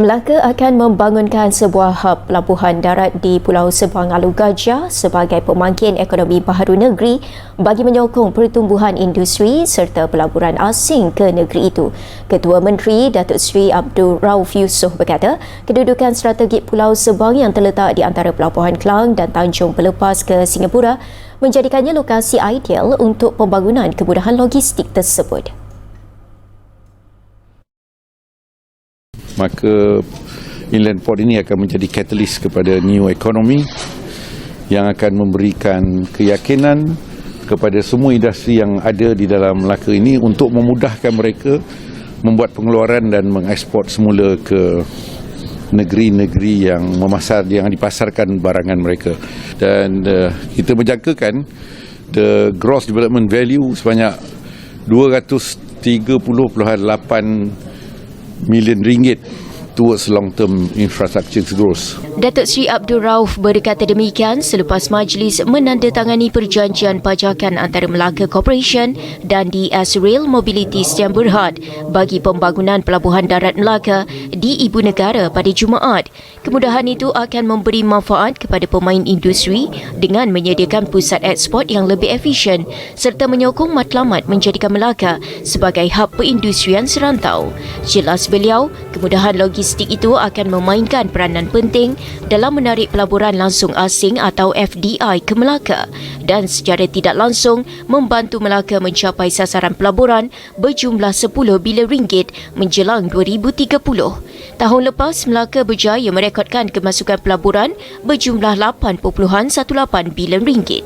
Melaka akan membangunkan sebuah hub pelabuhan darat di Pulau Sebang Alu Gajah sebagai pemangkin ekonomi baharu negeri bagi menyokong pertumbuhan industri serta pelaburan asing ke negeri itu. Ketua Menteri Datuk Seri Abdul Rauf Yusof berkata, kedudukan strategik Pulau Sebang yang terletak di antara Pelabuhan Kelang dan Tanjung Pelepas ke Singapura menjadikannya lokasi ideal untuk pembangunan kemudahan logistik tersebut. Maka inland port ini akan menjadi catalyst kepada new economy yang akan memberikan keyakinan kepada semua industri yang ada di dalam Melaka ini untuk memudahkan mereka membuat pengeluaran dan mengeksport semula ke negeri-negeri yang memasar yang dipasarkan barangan mereka. Dan uh, kita menjangkakan the gross development value sebanyak 230.8 million ringgit towards long-term infrastructure growth. Datuk Seri Abdul Rauf berkata demikian selepas majlis menandatangani perjanjian pajakan antara Melaka Corporation dan DS Rail Mobility Sdn Berhad bagi pembangunan pelabuhan darat Melaka di Ibu Negara pada Jumaat. Kemudahan itu akan memberi manfaat kepada pemain industri dengan menyediakan pusat ekspor yang lebih efisien serta menyokong matlamat menjadikan Melaka sebagai hub perindustrian serantau. Jelas beliau, kemudahan logistik itu akan memainkan peranan penting dalam menarik pelaburan langsung asing atau FDI ke Melaka dan secara tidak langsung membantu Melaka mencapai sasaran pelaburan berjumlah 10 bilion ringgit menjelang 2030. Tahun lepas, Melaka berjaya merekodkan kemasukan pelaburan berjumlah 8.18 bilion ringgit.